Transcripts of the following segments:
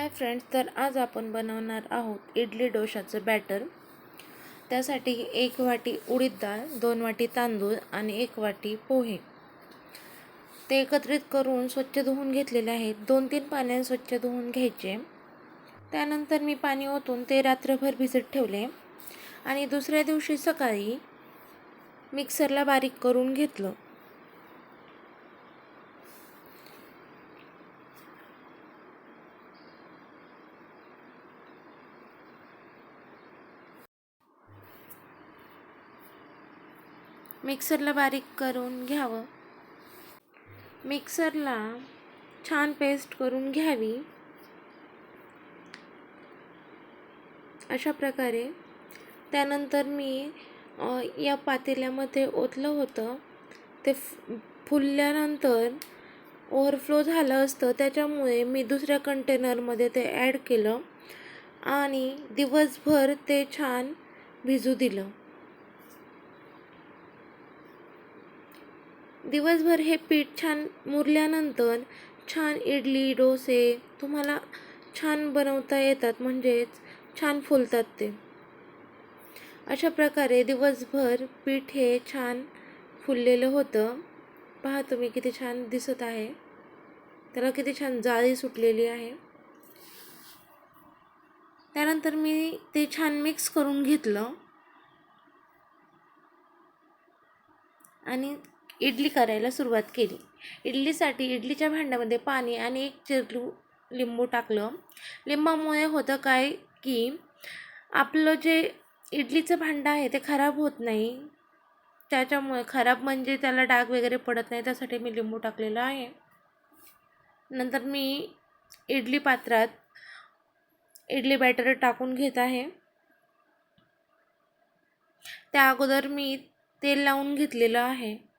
Hi friends तर आज आपण बनवणार आहोत इडली डोशाचं बॅटर. त्यासाठी एक वाटी उडीद डाळ दोन वाटी तांदूळ आणि एक वाटी पोहे. ते एकत्रित करून स्वच्छ धुवून घेतलेले आहेत. दोन तीन पाण्याने स्वच्छ धुवून घ्यायचे. त्यानंतर मी पाणी ओतून ते रात्रभर भिजत ठेवले. आणि दुसऱ्या दिवशी सकाळी मिक्सरला बारीक करून घेतलं. मिक्सरला बारीक करून घ्यावं. मिक्सरला छान पेस्ट करून घ्यावी. अशा प्रकारे. त्यानंतर मी या पातेल्यामध्ये ओतलं होतं. ते फुलल्यानंतर ओव्हरफ्लो झालं असतं. त्याच्यामुळे मी दुसऱ्या कंटेनरमध्ये ते ॲड केलं आणि दिवसभर ते छान भिजू दिलं. दिवसभर हे पीठ छान मुरल्यानंतर छान इडली डोसे तुम्हाला छान बनवता येतात म्हणजेच छान फुलतात ते. अशा प्रकारे दिवसभर पीठ हे छान फुललेलं होतं. पहा तुम्ही किती छान दिसत आहे. त्याला किती छान जाळी सुटलेली आहे. त्यानंतर मी ते छान मिक्स करून घेतलं. आणि इडली करायला सुरुवात केली. इडलीसाठी इडलीच्या भांड्यामध्ये पाणी आणि एक चिरलू लिंबू टाकलं. लिंबामुळे होतं काय की आपलं जे इडलीचं भांडं आहे ते खराब होत नाही. त्याच्यामुळे खराब म्हणजे त्याला डाग वगैरे पडत नाही त्यासाठी मी लिंबू टाकलेलं आहे. नंतर मी इडली पात्रात इडली बॅटर टाकून घेत आहे. त्या अगोदर मी तेल लावून घेतलेलं आहे.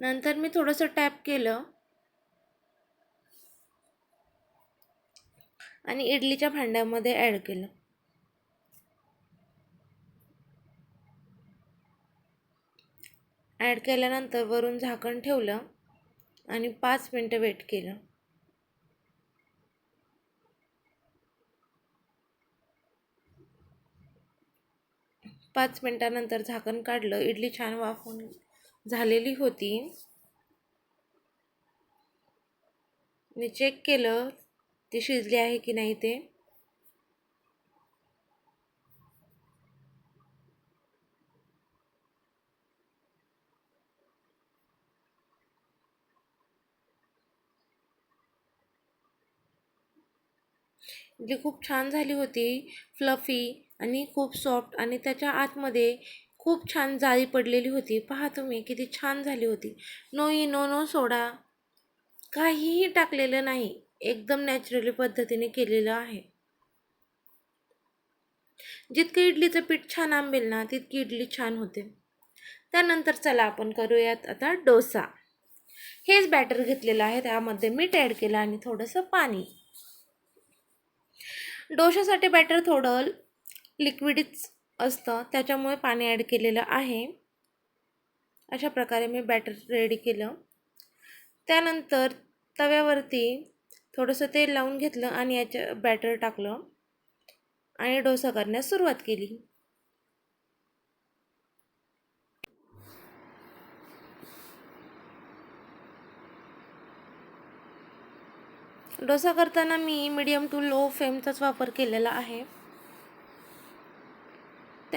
नंतर मी थोडंसं टॅप केलं. आणि इडलीच्या भांड्यामध्ये ॲड केलं. ॲड केल्यानंतर वरून झाकण ठेवलं आणि पाच मिनटं वेट केलं. पाच मिनटानंतर झाकण काढलं. इडली छान वाफून झालेली होती. मी चेक केलं ती शिजली आहे की नाही ते. खूप छान झाली होती फ्लफी आणि खूप सॉफ्ट आणि त्याच्या आतमध्ये खूप छान जाळी पडलेली होती. पहा तुम्ही किती छान झाली होती. No Eno no soda. काहीही टाकलेलं नाही. एकदम नॅचरली पद्धतीने केलेलं आहे. जितकं इडलीचं पीठ छान आंबेल ना तितकी इडली छान होते. त्यानंतर चला आपण करूयात आता डोसा. हेच बॅटर घेतलेलं आहे. त्यामध्ये मीठ ॲड केलं आणि थोडंसं पाणी. डोशासाठी बॅटर थोडं लिक्विडच असतं. त्याच्यामुळे पाणी ॲड केलेलं आहे. अशा प्रकारे मी बॅटर रेडी केलं. त्यानंतर तव्यावरती थोडंसं तेल लावून घेतलं आणि याच्या बॅटर टाकलं आणि डोसा करण्यास सुरुवात केली. डोसा करताना मी मीडियम टू लो फ्लेमचाच वापर केलेला आहे.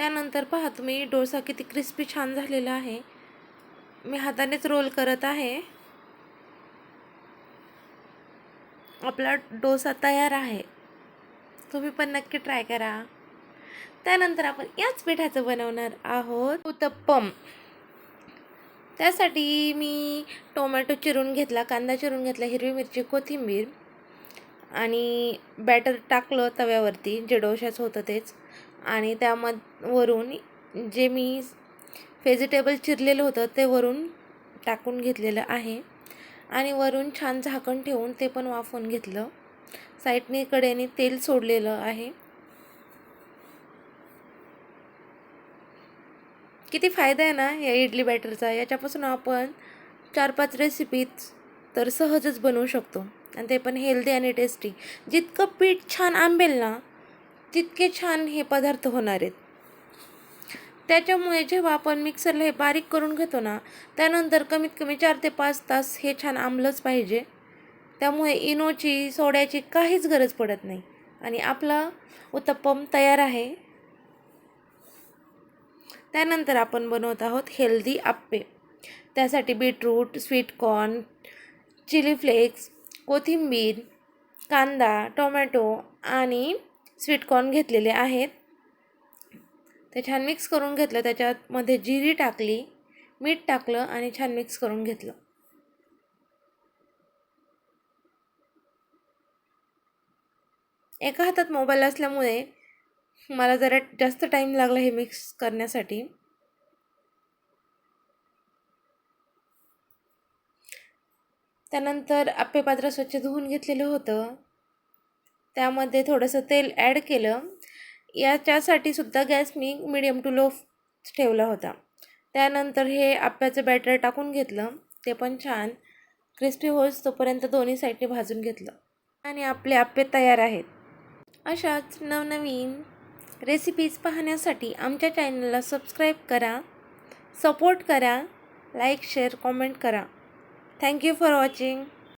त्यानंतर पहा तुम्ही डोसा किती क्रिस्पी छान झालेला आहे. मी हातानेच रोल करत आहे. आपला डोसा तयार आहे. तुम्ही पण नक्की ट्राय करा. त्यानंतर आपण याच पिठाचं बनवणार आहोत उत्तप्पम. त्यासाठी मी टोमॅटो चिरून घेतला कांदा चिरून घेतला हिरवी मिरची कोथिंबीर आणि बॅटर टाकलं तव्यावरती जे डोशाचं होतं तेच. आणि त्यामध वरून जे मी व्हेजिटेबल चिरलेलं होतं ते वरून टाकून घेतलेलं आहे. आणि वरून छान झाकण ठेवून ते पण वाफवून घेतलं. साईडने कडेने तेल सोडलेलं आहे. किती फायदा आहे ना या इडली बॅटरचा? याच्यापासून आपण चार पाच रेसिपीज तर सहजच बनवू शकतो. आणि ते पण हेल्दी आणि टेस्टी जितकं पीठ छान आंबेल ना तितके छान हे पदार्थ होणार आहेत. त्याच्यामुळे जेव्हा आपण मिक्सरला हे बारीक करून घेतो ना त्यानंतर कमीत कमी चार ते पाच तास हे छान आंबलंच पाहिजे. त्यामुळे इनोची सोड्याची काहीच गरज पडत नाही. आणि आपला उत्तप्पम तयार आहे. त्यानंतर आपण बनवत आहोत हेल्दी आप्पे. त्यासाठी बीटरूट स्वीटकॉर्न चिली फ्लेक्स कोथिंबीर कांदा टोमॅटो आणि स्वीटकॉर्न घेतलेले आहेत. ते छान मिक्स करून घेतलं. त्याच्यामध्ये जिरी टाकली मीठ टाकलं आणि छान मिक्स करून घेतलं. एका हातात मोबाईल असल्यामुळे मला जरा जास्त टाईम लागला हे मिक्स करण्यासाठी. त्यानंतर आप्पे पात्र स्वच्छ धुवून घेतलेलं होतं. त्यामध्ये थोडंसं तेल ॲड केलं. याच्यासाठी सुद्धा गॅस मी मिडियम टू लो ठेवला होता. त्यानंतर हे आप्याचं बॅटर टाकून घेतलं. ते पण छान क्रिस्पी होस तोपर्यंत दोन्ही साईडने भाजून घेतलं. आणि आपले आप्पे तयार आहेत. अशाच नवनवीन रेसिपीज पाहण्यासाठी आमच्या चॅनलला सबस्क्राईब करा सपोर्ट करा लाईक शेअर कॉमेंट करा. Thank you for watching